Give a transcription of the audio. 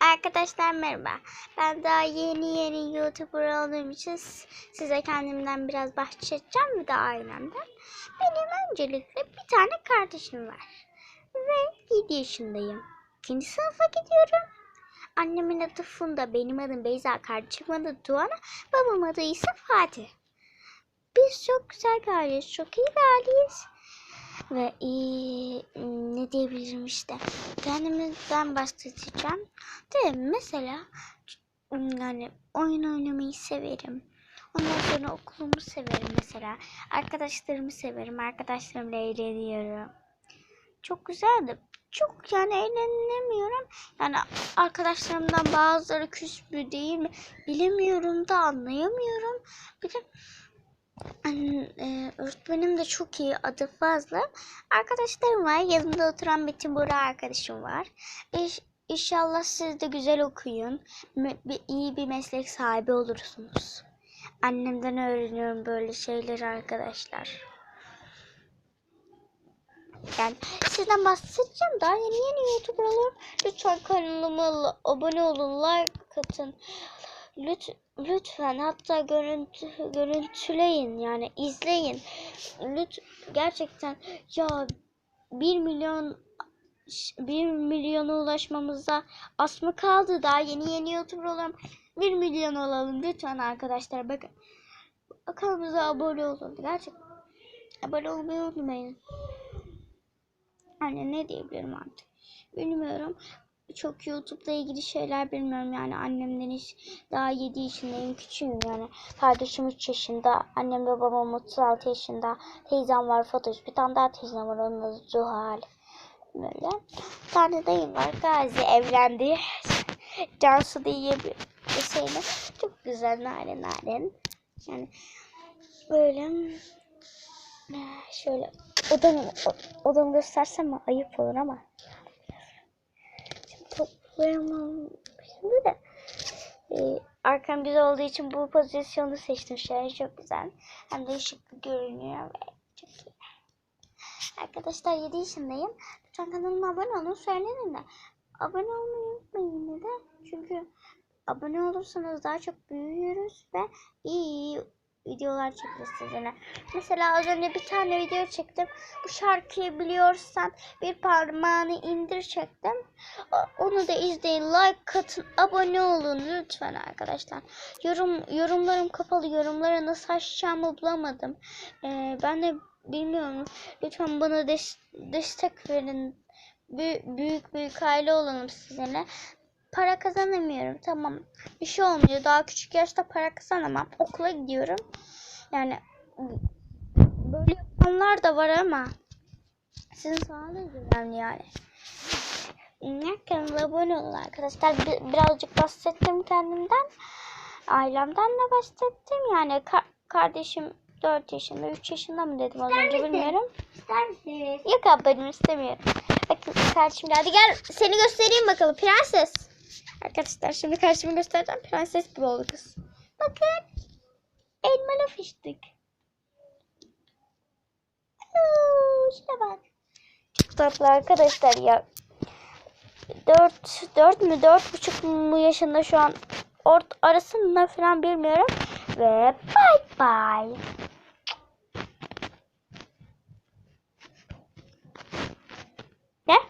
Arkadaşlar merhaba. Ben daha yeni yeni YouTuber olduğum için size kendimden biraz bahsedeceğim ve de ailemden. Benim öncelikle bir tane kardeşim var. Ve 7 yaşındayım. İkinci sınıfa gidiyorum. Annemin adı Funda, benim adım Beyza, kardeşimin adı Tuana, babamın adı ise Fatih. Biz çok güzel aileyiz, çok iyi bir aileyiz. Ve iyi, ne diyebilirim işte. Kendimden bahsedeceğim. De mesela yani oyun oynamayı severim. Ondan sonra okulumu severim mesela. Arkadaşlarımı severim. Arkadaşlarımla eğleniyorum. Çok güzeldi. Çok yani eğlenemiyorum. Yani arkadaşlarımdan bazıları küs mü değil mi bilemiyorum da anlayamıyorum. Bir de e, öğretmenim de çok iyi adı fazla. Arkadaşlarım var. Yanımda oturan Metin Bora arkadaşım var. İş, inşallah siz de güzel okuyun. Bir, iyi bir meslek sahibi olursunuz. Annemden öğreniyorum böyle şeyleri arkadaşlar. Yani sizden bahsedeceğim daha yeni yeni YouTuber oluyorum. Lütfen kanalıma abone olun, like atın. Lüt, lütfen hatta görüntü, görüntüleyin yani izleyin. Lüt gerçekten ya 1 milyon 1 milyona ulaşmamıza az mı kaldı? Daha yeni yeni YouTuber oluyorum. 1 milyon olalım lütfen arkadaşlar. Bakın kanalımıza abone olun. Gerçekten abone olmayı unutmayın. Anne ne diyebilirim artık? Bilmiyorum. Çok YouTube'la ilgili şeyler bilmiyorum yani. Annemden hiç daha 7 yaşındayım küçüğüm yani. Kardeşim 3 yaşında annem ve babam 36 yaşında. Teyzem var Fatoş. Bir tane daha teyzem var onun adı Zuhal. Böyle. Bir tane dayım var Gazi. Evlendi. Cansu diye bir, şeyle çok güzel narin narin. Yani böyle. Şöyle odamı, odamı göstersem ayıp olur ama toplayamam. Şimdi de e, arkam güzel olduğu için bu pozisyonu seçtim. Şöyle çok güzel. Hem de ışıklı görünüyor ve çok iyi. Arkadaşlar 7 yaşındayım. Lütfen kanalıma abone olun. Söyleyin de. Abone olmayı unutmayın de. Çünkü abone olursanız daha çok büyüyoruz ve iyi videolar çekeriz sizinle. Mesela az önce bir tane video çektim. Bu şarkıyı biliyorsan bir parmağını indir çektim. Onu da izleyin. Like atın. Abone olun lütfen arkadaşlar. Yorum yorumlarım kapalı. Yorumları nasıl açacağımı bulamadım. Ee, ben de bilmiyorum. Lütfen bana des- destek verin. Bü- büyük büyük aile olalım sizinle. Para kazanamıyorum. Tamam. Bir şey olmuyor. Daha küçük yaşta para kazanamam. Okula gidiyorum. Yani böyle yapanlar da var ama sizin sağlığınız önemli yani. Kanala abone olun arkadaşlar. Bir- birazcık bahsettim kendimden. Ailemden de bahsettim. Yani ka- kardeşim 4 yaşında, 3 yaşında mı dedim az önce bilmiyorum. İster misiniz? Yok ablacığım istemiyorum. Bakın kardeşim geldi. Gel seni göstereyim bakalım. Prenses. Arkadaşlar şimdi kardeşimi göstereceğim. Prenses gibi oldu kız. Bakın. Elmalı fıstık. Şuna bak. Çok tatlı arkadaşlar ya. 4 4 mü 4,5 mu yaşında şu an ort arasında falan bilmiyorum ve bay bay.